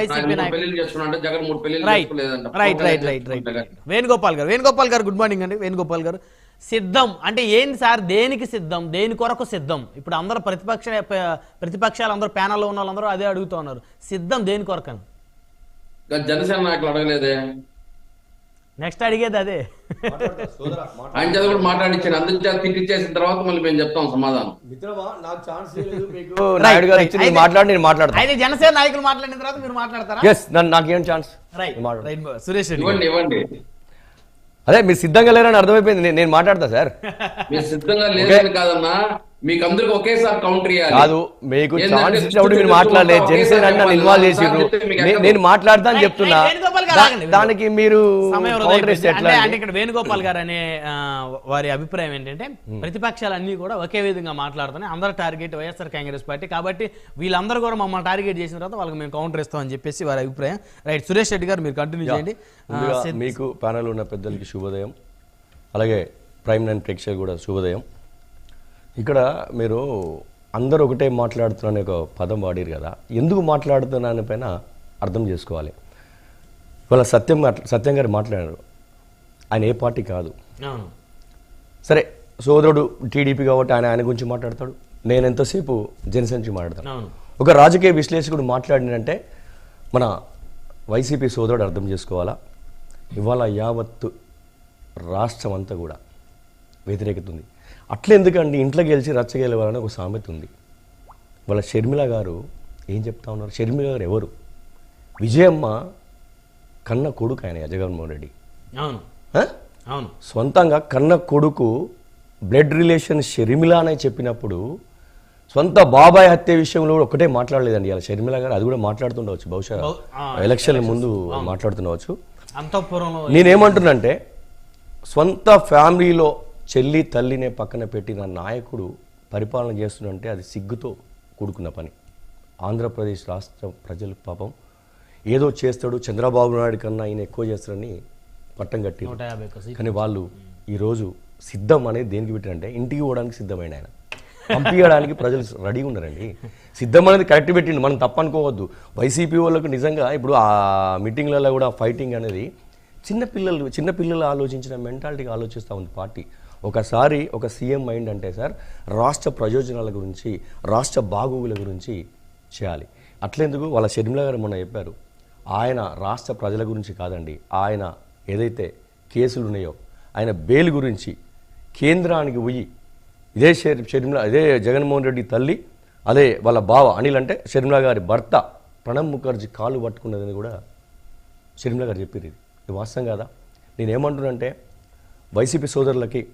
YCP right right right right right Venugopal గారు వేణుగోపాల్ గారు good morning అండి. వేణుగోపాల్ గారు. సిద్ధం. అంటే ఏంటి సార్? దేనికి సిద్ధం? దేని కొరకు సిద్ధం? ఇప్పుడు అందరూ ప్రతిపక్ష ప్రతిపక్షాలు అందరూ ప్యానల్లో ఉన్న వాళ్ళందరూ అదే అడుగుతూ ఉన్నారు. సిద్ధం దేని కొరకు జనసేన నాయకులు అడగలేదే. నెక్స్ట్ అడిగేది అదే. ఆయన చేత కూడా మాట్లాడించాను అందుచేత తిట్టిచ్చేసిన తర్వాత మళ్ళీ మేము చెప్తాం సమాధానం. మిత్రమా నాకు ఛాన్స్ లేదు మీకు నాయుడు గారు right. ఇచ్చి నేను మాట్లాడి నేను మాట్లాడతాను అయితే జనసేన నాయకులు మాట్లాడిన తర్వాత మీరు మాట్లాడతారా? ఎస్ నన్ను నాకేం ఛాన్స్ రైట్ సురేష్ ఇవ్వండి ఇవ్వండి. అదే మీరు సిద్ధంగా లేరని అర్థమైపోయింది. నేను- నేను మాట్లాడతా సార్. మీరు సిద్ధంగా లేదని కాదన్నా. మీకు అందరికి ఒకేసారి కౌంటర్ ఇవ్వాలి కాదు మీకు ఛాన్స్ ఇచ్చినప్పుడు మీరు మాట్లాడలేదు. ఒకేసారి జనసేన అని నన్ను ఇన్వాల్వ్ చేసిండ్రు. నేను మాట్లాడతా అని రైట్, చెప్తున్నా. దానికి మీరు. ఇస్తే అంటే ఇక్కడ వేణుగోపాల్ గారు అనే వారి అభిప్రాయం ఏంటంటే ప్రతిపక్షాలన్నీ కూడా ఒకే విధంగా మాట్లాడుతున్నాయి. అందరూ టార్గెట్ వైఎస్ఆర్ కాంగ్రెస్ పార్టీ కాబట్టి వీళ్ళందరూ కూడా మమ్మల్ని టార్గెట్ చేసిన తర్వాత వాళ్ళకి మేము కౌంటర్ ఇస్తామని చెప్పేసి వారి అభిప్రాయం. రైట్ సురేష్ రెడ్డి గారు మీరు కంటిన్యూ చేయండి. మీకు ప్యానల్ ఉన్న పెద్దలకి శుభోదయం. అలాగే ప్రైమ్ నైన్ ప్రేక్షకులు కూడా శుభోదయం. ఇక్కడ మీరు అందరూ ఒకటే మాట్లాడుతున్నారనే ఒక పదం వాడారు కదా. ఎందుకు మాట్లాడుతున్నారని పైన అర్థం చేసుకోవాలి. ఇవాళ సత్యం సత్యం గారు మాట్లాడారు. ఆయన ఏ పార్టీ కాదు. సరే సోదరుడు టీడీపీ కాబట్టి ఆయన ఆయన గురించి మాట్లాడతాడు. నేను ఎంతసేపు జనసేన గురించి మాట్లాడతాను? ఒక రాజకీయ విశ్లేషకుడు మాట్లాడినంటే మన వైసీపీ సోదరుడు అర్థం చేసుకోవాలా? ఇవాళ యావత్తు రాష్ట్రం అంతా కూడా వ్యతిరేకత ఉంది. అట్లెందుకండి ఇంట్లో గెలిచి రచ్చ గెలవాలని ఒక సామెత ఉంది. వాళ్ళ షర్మిల గారు ఏం చెప్తా ఉన్నారు? షర్మిల గారు ఎవరు? విజయమ్మ కన్న కొడుకు ఆయన జగన్మోహన్ రెడ్డి. అవును? అవును. సొంతంగా కన్న కొడుకు బ్లడ్ రిలేషన్ షర్మిల అనే చెప్పినప్పుడు సొంత బాబాయ్ హత్య విషయంలో కూడా ఒకటే మాట్లాడలేదండి ఇలా షర్మిల గారు. అది కూడా మాట్లాడుతుండవచ్చు. బహుశా బహు- ఆ, ఎలక్షన్ ముందు మాట్లాడుతుండవచ్చు. అంతఃపురంలో నేనేమంటున్నానంటే సొంత ఫ్యామిలీలో చెల్లి తల్లినే పక్కన పెట్టిన నాయకుడు పరిపాలన చేస్తుందంటే అది సిగ్గుతో కూడుకున్న పని. ఆంధ్రప్రదేశ్ రాష్ట్ర ప్రజలు పాపం ఏదో చేస్తాడు చంద్రబాబు నాయుడు కన్నా ఆయన ఎక్కువ చేస్తాడని పట్టం కట్టి. కానీ వాళ్ళు ఈరోజు సిద్ధం అనేది దేనికి పెట్టారంటే ఇంటికి పోవడానికి సిద్ధమైన ఆయన. పంపించడానికి ప్రజలు రెడీగా ఉన్నారండి. సిద్ధం అనేది కరెక్ట్ పెట్టిండు. మనం తప్పనుకోవద్దు. వైసీపీ వాళ్ళకు నిజంగా ఇప్పుడు ఆ మీటింగ్లలో కూడా ఫైటింగ్ అనేది చిన్న పిల్లలు చిన్న పిల్లలు ఆలోచించిన మెంటాలిటీగా ఆలోచిస్తూ ఉంది పార్టీ. ఒకసారి ఒక సీఎం మైండ్ అంటే సార్ రాష్ట్ర ప్రయోజనాల గురించి రాష్ట్ర బాగోగుల గురించి చేయాలి. అట్లెందుకు? వాళ్ళ షర్మిల గారు మొన్న చెప్పారు ఆయన రాష్ట్ర ప్రజల గురించి కాదండి ఆయన ఏదైతే కేసులు ఉన్నాయో ఆయన బెయిల్ గురించి కేంద్రానికి పోయి ఇదే షర్- షర్మిల ఇదే జగన్మోహన్ రెడ్డి తల్లి అదే వాళ్ళ బావ అనిల్ అంటే షర్మిల గారి భర్త ప్రణబ్ ముఖర్జీ కాలు పట్టుకున్నదని కూడా షర్మిల గారు చెప్పారు ఇది. ఇది వాస్తవం కాదా? నేను వైసీపీ సోదరులకి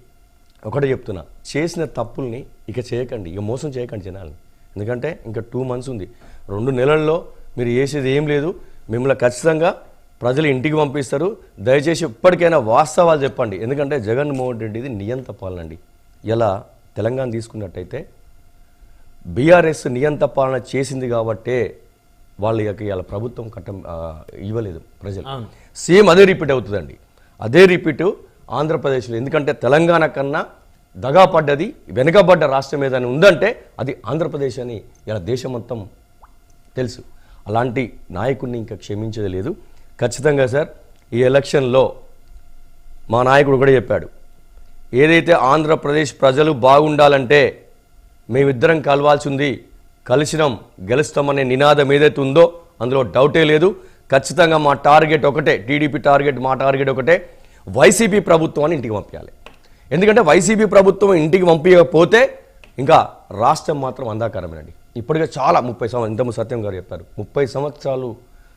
ఒకటే చెప్తున్నా చేసిన తప్పుల్ని ఇక చేయకండి ఇక మోసం చేయకండి జనాల్ని. ఎందుకంటే ఇంకా టూ మంత్స్ ఉంది. రెండు నెలల్లో మీరు చేసేది ఏం లేదు. మిమ్మల్ని ఖచ్చితంగా ప్రజలు ఇంటికి పంపిస్తారు. దయచేసి ఇప్పటికైనా వాస్తవాలు చెప్పండి. ఎందుకంటే జగన్మోహన్ రెడ్డిది నియంత పాలన అండి. ఇలా తెలంగాణ తీసుకున్నట్టయితే బీఆర్ఎస్ నియంత పాలన చేసింది కాబట్టే వాళ్ళ యొక్క ఇలా ప్రభుత్వం కట్టం ఇవ్వలేదు ప్రజలు. సేమ్ అదే రిపీట్ అవుతుందండి. అదే రిపీట్ ఆంధ్రప్రదేశ్లో. ఎందుకంటే తెలంగాణ కన్నా దగా పడ్డది వెనుకబడ్డ రాష్ట్రం ఏదైనా ఉందంటే అది ఆంధ్రప్రదేశ్ అని ఇలా దేశం మొత్తం తెలుసు. అలాంటి నాయకుడిని ఇంకా క్షమించేది లేదు. ఖచ్చితంగా సార్ ఈ ఎలక్షన్లో మా నాయకుడు కూడా చెప్పాడు. ఏదైతే ఆంధ్రప్రదేశ్ ప్రజలు బాగుండాలంటే మేమిద్దరం కలవాల్సి ఉంది కలిసినాం గెలుస్తామనే నినాదం ఏదైతే ఉందో అందులో డౌటే లేదు. ఖచ్చితంగా మా టార్గెట్ ఒకటే టీడీపీ టార్గెట్ మా టార్గెట్ ఒకటే. వైసీపీ ప్రభుత్వాన్ని ఇంటికి పంపించాలి. ఎందుకంటే వైసీపీ ప్రభుత్వం ఇంటికి పంపించకపోతే ఇంకా రాష్ట్రం మాత్రం అంధాకారమేనండి. ఇప్పటికే చాలా ముప్పై సంవత్సరాలు ఇంతకుముందు సత్యం గారు చెప్పారు. ముప్పై సంవత్సరాలు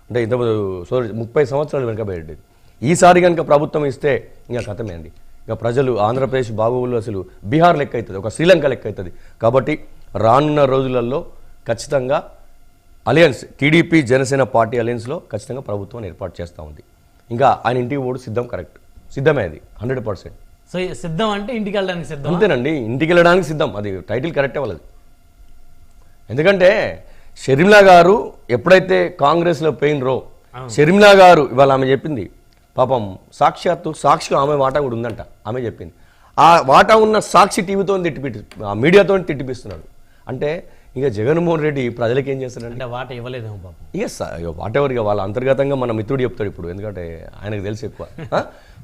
అంటే ఇంతకుముందు సారీ ముప్పై సంవత్సరాలు వెనకబడి ఈసారి కనుక ప్రభుత్వం ఇస్తే ఇంకా కథమే అండి. ఇంకా ప్రజలు ఆంధ్రప్రదేశ్ బాగోగులు అసలు బీహార్ లెక్క అవుతుంది ఒక శ్రీలంక లెక్క అవుతుంది. కాబట్టి రానున్న రోజులలో ఖచ్చితంగా అలయన్స్ టీడీపీ జనసేన పార్టీ అలయన్స్లో ఖచ్చితంగా ప్రభుత్వం ఏర్పాటు చేస్తూ ఉంది. ఇంకా ఆయన ఇంటికి పోవడం సిద్ధం కరెక్ట్. సిద్ధమే అది హండ్రెడ్ పర్సెంట్. సో సిద్ధం అంటే ఇంటికి వెళ్ళడానికి సిద్ధం అంతేనండి ఇంటికి వెళ్ళడానికి సిద్ధం. అది టైటిల్ కరెక్టే వాళ్ళది. ఎందుకంటే షర్మిల గారు ఎప్పుడైతే కాంగ్రెస్లో పోయినరో షర్మిల గారు ఇవాళ ఆమె చెప్పింది పాపం సాక్షాత్తు సాక్షిగా ఆమె వాటా కూడా ఉందంట ఆమె చెప్పింది. ఆ వాటా ఉన్న సాక్షి టీవీతో తిట్టిపిట్టి ఆ మీడియాతో తిట్టిపిస్తున్నాడు. అంటే ఇక జగన్మోహన్ రెడ్డి ప్రజలకు ఏం చేస్తాడంటే అంటే వాట ఇవ్వలేదేమో పాపం. ఎస్ వాట్ ఎవర్ ఇక వాళ్ళ అంతర్గతంగా మన మిత్రుడు చెప్తాడు ఇప్పుడు. ఎందుకంటే ఆయనకు తెలుసు ఎక్కువ?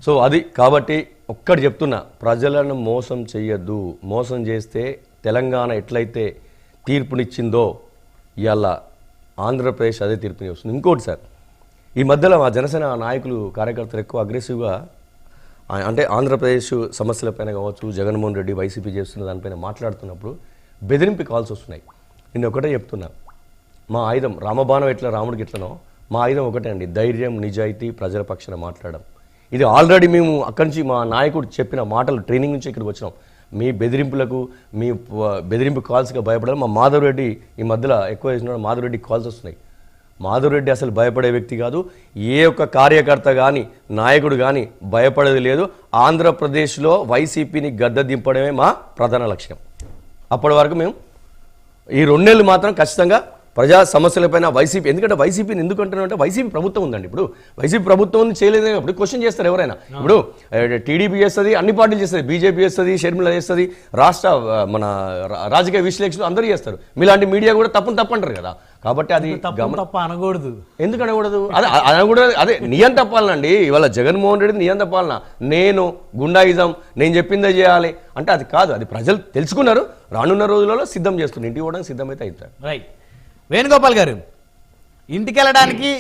సో అది కాబట్టి ఒక్కటి చెప్తున్నా ప్రజలను మోసం చెయ్యొద్దు. మోసం చేస్తే తెలంగాణ ఎట్లయితే తీర్పునిచ్చిందో ఇవాళ ఆంధ్రప్రదేశ్ అదే తీర్పుని వస్తుంది ఇంకోటి సార్ ఈ మధ్యలో మా జనసేన నాయకులు కార్యకర్తలు ఎక్కువ అగ్రెసివ్గా అంటే ఆంధ్రప్రదేశ్ సమస్యలపైన కావచ్చు జగన్మోహన్ రెడ్డి వైసీపీ చేస్తున్న దానిపైన మాట్లాడుతున్నప్పుడు బెదిరింపు కాల్స్ వస్తున్నాయి. నేను ఒకటే చెప్తున్నా. మా ఆయుధం రామబాణం ఎట్లా రాముడికి ఎట్లనో మా ఆయుధం ఒకటే అండి. ధైర్యం నిజాయితీ ప్రజల పక్షాన మాట్లాడడం. ఇది ఆల్రెడీ మేము అక్కడి నుంచి మా నాయకుడు చెప్పిన మాటలు ట్రైనింగ్ నుంచి ఇక్కడికి వచ్చినాం. మీ బెదిరింపులకు మీ బెదిరింపు కాల్స్గా భయపడాలి మా మాధవ్ రెడ్డి ఈ మధ్యలో ఎక్కువ చేసిన మాధవ్ రెడ్డి కాల్స్ వస్తున్నాయి. మాధవ్ రెడ్డి అసలు భయపడే వ్యక్తి కాదు. ఏ ఒక్క కార్యకర్త కానీ నాయకుడు కానీ భయపడేది లేదు. ఆంధ్రప్రదేశ్లో వైసీపీని గద్ద దింపడమే మా ప్రధాన లక్ష్యం. అప్పటి వరకు మేము ఈ రెండేళ్ళు మాత్రం ఖచ్చితంగా ప్రజా సమస్యలపైన వైసీపీ ఎందుకంటే వైసీపీని ఎందుకు అంటున్నారంటే వైసీపీ ప్రభుత్వం ఉందండి. ఇప్పుడు వైసీపీ ప్రభుత్వం ఉంది చేయలేదు. ఇప్పుడు క్వశ్చన్ చేస్తారు ఎవరైనా. ఇప్పుడు టీడీపీ చేస్తుంది అన్ని పార్టీలు చేస్తుంది. బీజేపీ చేస్తుంది షర్మిల చేస్తుంది రాష్ట్ర మన రాజకీయ విశ్లేషకులు అందరూ చేస్తారు. మీలాంటి మీడియా కూడా తప్పును తప్పు అంటారు కదా. కాబట్టి అది తప్ప అనకూడదు. ఎందుకు అనకూడదు? అదే అన కూడా అదే నియం తప్పాలనండి ఇవాళ జగన్మోహన్ రెడ్డి నియం తప్పాలనా నేను గుండాయిజం నేను చెప్పిందే చేయాలి. అంటే అది కాదు. అది ప్రజలు తెలుసుకున్నారు. రానున్న రోజులలో సిద్ధం చేస్తున్నారు. ఇంటికి పోవడానికి సిద్ధమైతే అవుతారు రైట్ వేణుగోపాల్ గారు ఇంటికి వెళ్ళడానికి